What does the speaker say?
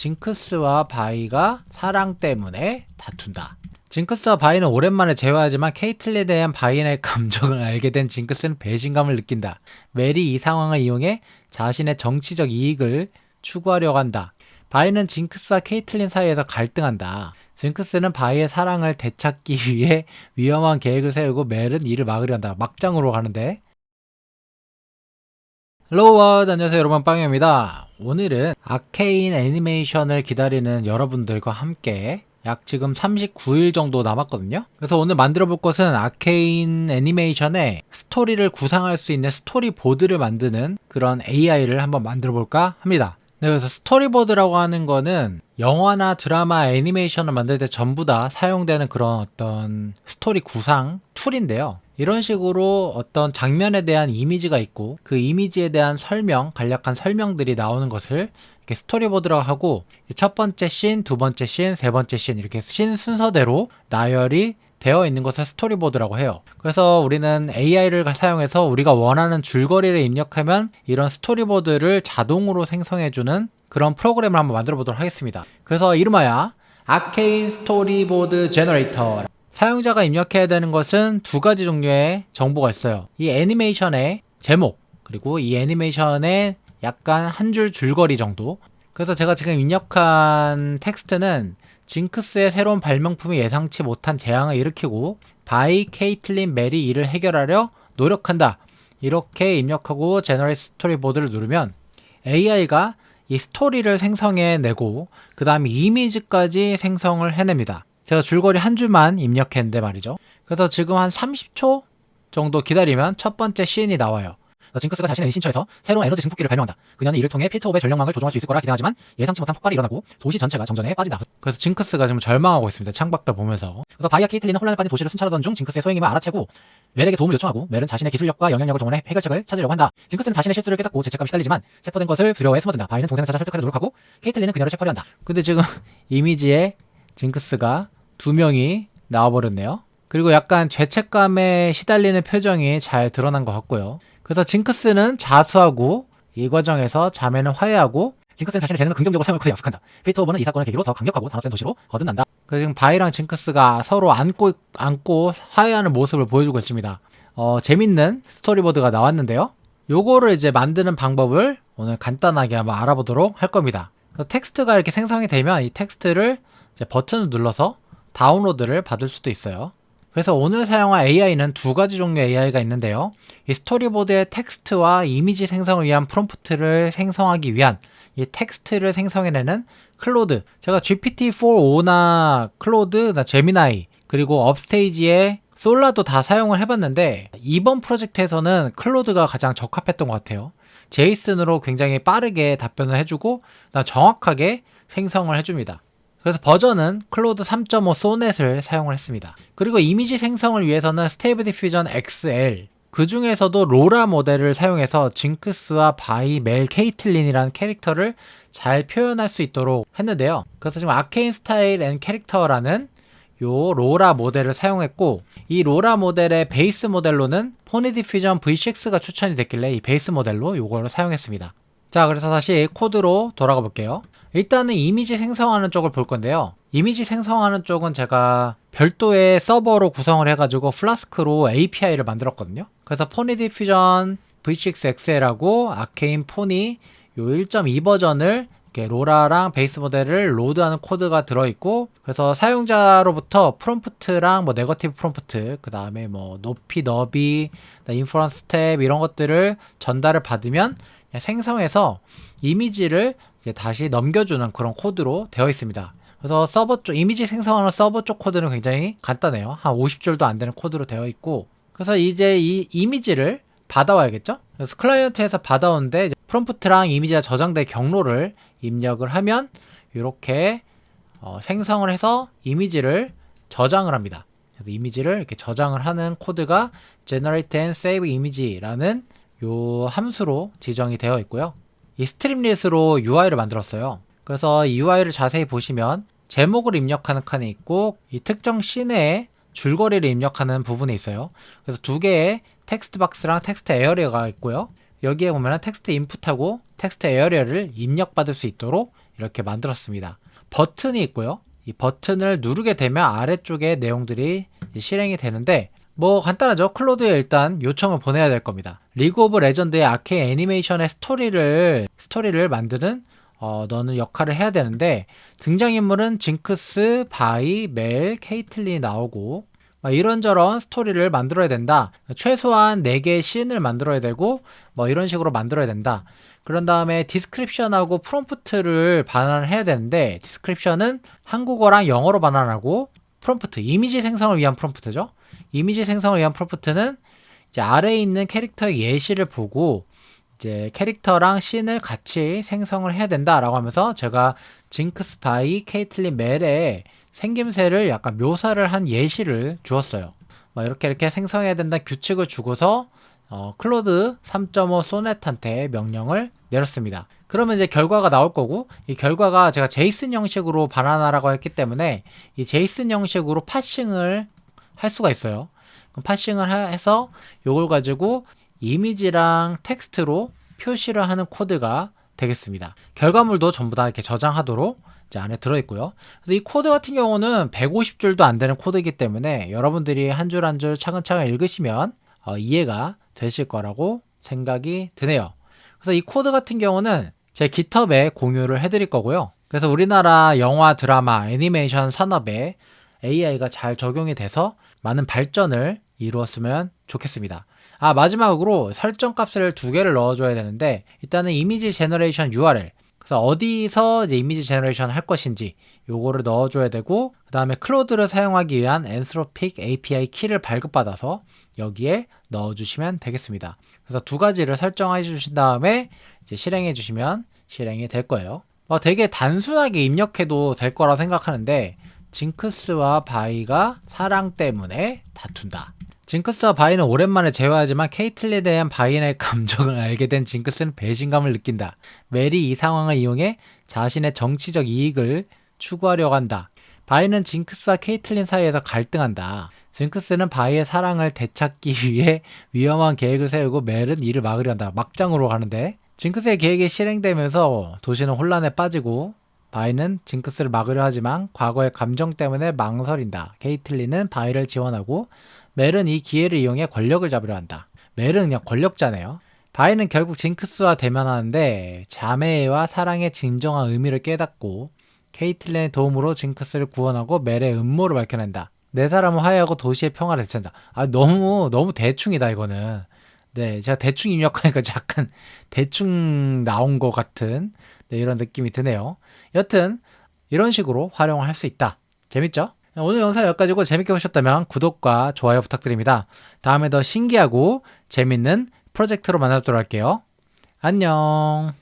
징크스와 바이가 사랑 때문에 다툰다. 징크스와 바이는 오랜만에 재회하지만 케이틀린에 대한 바이의 감정을 알게 된 징크스는 배신감을 느낀다. 멜이 이 상황을 이용해 자신의 정치적 이익을 추구하려고 한다. 바이는 징크스와 케이틀린 사이에서 갈등한다. 징크스는 바이의 사랑을 되찾기 위해 위험한 계획을 세우고 멜은 이를 막으려 한다. 막장으로 가는데 헬로 워 안녕하세요 여러분 빵입니다 오늘은 아케인 애니메이션을 기다리는 여러분들과 함께 약 지금 39일 정도 남았거든요. 그래서 오늘 만들어 볼 것은 아케인 애니메이션의 스토리를 구상할 수 있는 스토리보드를 만드는 그런 AI를 한번 만들어 볼까 합니다. 네, 그래서 스토리보드라고 하는 거는 영화나 드라마, 애니메이션을 만들 때 전부 다 사용되는 그런 어떤 스토리 구상 툴인데요. 이런 식으로 어떤 장면에 대한 이미지가 있고 그 이미지에 대한 설명, 간략한 설명들이 나오는 것을 이렇게 스토리보드라고 하고 첫 번째 씬, 두 번째 씬, 세 번째 씬 이렇게 씬 순서대로 나열이 되어 있는 것을 스토리보드라고 해요. 그래서 우리는 AI를 사용해서 우리가 원하는 줄거리를 입력하면 이런 스토리보드를 자동으로 생성해주는 그런 프로그램을 한번 만들어 보도록 하겠습니다. 그래서 이름하여 아케인 스토리보드 제너레이터 사용자가 입력해야 되는 것은 두 가지 종류의 정보가 있어요. 이 애니메이션의 제목 그리고 이 애니메이션의 약간 한 줄 줄거리 정도 그래서 제가 지금 입력한 텍스트는 징크스의 새로운 발명품이 예상치 못한 재앙을 일으키고 바이 케이틀린 멜이 이를 해결하려 노력한다. 이렇게 입력하고 제너레이 스토리보드를 누르면 AI가 이 스토리를 생성해내고 그 다음에 이미지까지 생성을 해냅니다. 제가 줄거리 한 줄만 입력했는데 말이죠. 그래서 지금 한 30초 정도 기다리면 첫 번째 씬이 나와요. 징크스가 자신의 신처에서 새로운 에너지 증폭기를 발명한다. 그녀는 이를 통해 피터옵의 전력망을 조종할 수 있을 거라 기대하지만 예상치 못한 폭발이 일어나고 도시 전체가 정전에 빠진다. 그래서 징크스가 지금 절망하고 있습니다. 창밖을 보면서. 그래서 바이아 케이틀린은 혼란에 빠진 도시를 순찰하던 중 징크스의 소행임을 알아채고 멜에게 도움을 요청하고 멜은 자신의 기술력과 영향력을 동원해 해결책을 찾으려고 한다. 징크스는 자신의 실수를 깨닫고 죄책감이 시달리지만 체포된 것을 두려워해 숨어든다. 바이는 동생을 찾아 설득하려 노력하고 케이틀린은 그녀를 체포하려 한다. 근데 지금 이미지에 징크스가 두 명이 나와버렸네요. 그리고 약간 죄책감에 시달리는 표정이 잘 드러난 것 같고요. 그래서 징크스는 자수하고 이 과정에서 자매는 화해하고 징크스는 자신의 재능을 긍정적으로 사용할 것을 약속한다. 피터 오버는 이 사건을 계기로 더 강력하고 단합된 도시로 거듭난다. 그래서 지금 바이랑 징크스가 서로 안고 안고 화해하는 모습을 보여주고 있습니다. 어, 재밌는 스토리보드가 나왔는데요. 요거를 이제 만드는 방법을 오늘 간단하게 한번 알아보도록 할 겁니다. 텍스트가 이렇게 생성이 되면 이 텍스트를 버튼을 눌러서 다운로드를 받을 수도 있어요. 그래서 오늘 사용할 AI는 두 가지 종류의 AI가 있는데요. 이 스토리보드의 텍스트와 이미지 생성을 위한 프롬프트를 생성하기 위한 이 텍스트를 생성해내는 클로드. 제가 GPT-4o나 클로드, 나 제미나이, 그리고 업스테이지의 솔라도 다 사용을 해봤는데 이번 프로젝트에서는 클로드가 가장 적합했던 것 같아요. 제이슨으로 굉장히 빠르게 답변을 해주고 정확하게 생성을 해줍니다. 그래서 버전은 클로드 3.5 소넷을 사용을 했습니다. 그리고 이미지 생성을 위해서는 스테이블 디퓨전 XL 그 중에서도 로라 모델을 사용해서 징크스와 바이 멜 케이틀린이라는 캐릭터를 잘 표현할 수 있도록 했는데요. 그래서 지금 아케인 스타일 앤 캐릭터라는 요 로라 모델을 사용했고 이 로라 모델의 베이스 모델로는 포니 디퓨전 V6가 추천이 됐길래 이 베이스 모델로 요거를 사용했습니다. 자 그래서 다시 코드로 돌아가 볼게요. 일단은 이미지 생성하는 쪽을 볼 건데요. 이미지 생성하는 쪽은 제가 별도의 서버로 구성을 해가지고 플라스크로 API를 만들었거든요. 그래서 포니 디퓨전 V6XL하고 아케인 포니 요 1.2 버전을 이렇게 로라랑 베이스 모델을 로드하는 코드가 들어있고 그래서 사용자로부터 프롬프트랑 뭐 네거티브 프롬프트 그 다음에 뭐 높이 너비 인퍼런스 스텝 이런 것들을 전달을 받으면 생성해서 이미지를 다시 넘겨주는 그런 코드로 되어 있습니다. 그래서 서버 쪽 이미지 생성하는 서버 쪽 코드는 굉장히 간단해요. 한 50줄도 안 되는 코드로 되어 있고 그래서 이제 이 이미지를 받아와야겠죠? 그래서 클라이언트에서 받아오는데 프롬프트랑 이미지가 저장된 경로를 입력을 하면 이렇게 어, 생성을 해서 이미지를 저장을 합니다. 그래서 이미지를 이렇게 저장을 하는 코드가 generate and save image라는 요 함수로 지정이 되어 있고요. 이 스트림릿으로 UI를 만들었어요. 그래서 이 UI를 자세히 보시면 제목을 입력하는 칸이 있고 이 특정 씬에 줄거리를 입력하는 부분이 있어요. 그래서 두 개의 텍스트 박스랑 텍스트 에어리어가 있고요. 여기에 보면 텍스트 인풋하고 텍스트 에어리어를 입력받을 수 있도록 이렇게 만들었습니다. 버튼이 있고요. 이 버튼을 누르게 되면 아래쪽에 내용들이 실행이 되는데 뭐 간단하죠. 클로드에 일단 요청을 보내야 될 겁니다. 리그 오브 레전드의 아케인 애니메이션의 스토리를 스토리를 만드는 어, 너는 역할을 해야 되는데 등장인물은 징크스, 바이, 멜, 케이틀린이 나오고 막 이런저런 스토리를 만들어야 된다. 최소한 4개의 씬을 만들어야 되고 뭐 이런 식으로 만들어야 된다. 그런 다음에 디스크립션하고 프롬프트를 반환을 해야 되는데 디스크립션은 한국어랑 영어로 반환하고 프롬프트, 이미지 생성을 위한 프롬프트죠. 이미지 생성을 위한 프롬프트는 이제 아래에 있는 캐릭터의 예시를 보고 이제 캐릭터랑 씬을 같이 생성을 해야 된다라고 하면서 제가 징크스 바이 케이틀린 멜의 생김새를 약간 묘사를 한 예시를 주었어요. 뭐 이렇게 이렇게 생성해야 된다 규칙을 주고서 어, 클로드 3.5 소넷한테 명령을 내렸습니다. 그러면 이제 결과가 나올 거고 이 결과가 제가 제이슨 형식으로 반환하라고 했기 때문에 이 제이슨 형식으로 파싱을 할 수가 있어요. 그럼 파싱을 해서 이걸 가지고 이미지랑 텍스트로 표시를 하는 코드가 되겠습니다. 결과물도 전부 다 이렇게 저장하도록 안에 들어있고요. 그래서 이 코드 같은 경우는 150줄도 안 되는 코드이기 때문에 여러분들이 한 줄 한 줄 차근차근 읽으시면 어, 이해가 되실 거라고 생각이 드네요. 그래서 이 코드 같은 경우는 제 깃허브에 공유를 해드릴 거고요. 그래서 우리나라 영화, 드라마, 애니메이션 산업에 AI가 잘 적용이 돼서 많은 발전을 이루었으면 좋겠습니다. 아, 마지막으로 설정 값을 두 개를 넣어줘야 되는데, 일단은 이미지 제너레이션 URL. 그래서 어디서 이제 이미지 제너레이션 할 것인지 요거를 넣어줘야 되고, 그 다음에 클로드를 사용하기 위한 엔스로픽 API 키를 발급받아서 여기에 넣어주시면 되겠습니다. 그래서 두 가지를 설정해 주신 다음에 이제 실행해 주시면 실행이 될 거예요. 어, 되게 단순하게 입력해도 될 거라 생각하는데, 징크스와 바이가 사랑 때문에 다툰다. 징크스와 바이는 오랜만에 재회하지만 케이틀린에 대한 바이의 감정을 알게 된 징크스는 배신감을 느낀다. 멜이 이 상황을 이용해 자신의 정치적 이익을 추구하려고 한다. 바이는 징크스와 케이틀린 사이에서 갈등한다. 징크스는 바이의 사랑을 되찾기 위해 위험한 계획을 세우고 멜은 이를 막으려 한다. 막장으로 가는데 징크스의 계획이 실행되면서 도시는 혼란에 빠지고 바이는 징크스를 막으려 하지만 과거의 감정 때문에 망설인다. 케이틀린은 바이를 지원하고 멜은 이 기회를 이용해 권력을 잡으려 한다. 멜은 그냥 권력자네요. 바이는 결국 징크스와 대면하는데 자매와 사랑의 진정한 의미를 깨닫고 케이틀린의 도움으로 징크스를 구원하고 멜의 음모를 밝혀낸다. 네 사람은 화해하고 도시의 평화를 되찾는다. 아 너무 너무 대충이다 이거는. 네 제가 대충 입력하니까 약간 대충 나온 것 같은 네, 이런 느낌이 드네요. 여튼 이런 식으로 활용을 할 수 있다. 재밌죠? 오늘 영상 여기까지고 재밌게 보셨다면 구독과 좋아요 부탁드립니다. 다음에 더 신기하고 재밌는 프로젝트로 만나도록 할게요. 안녕.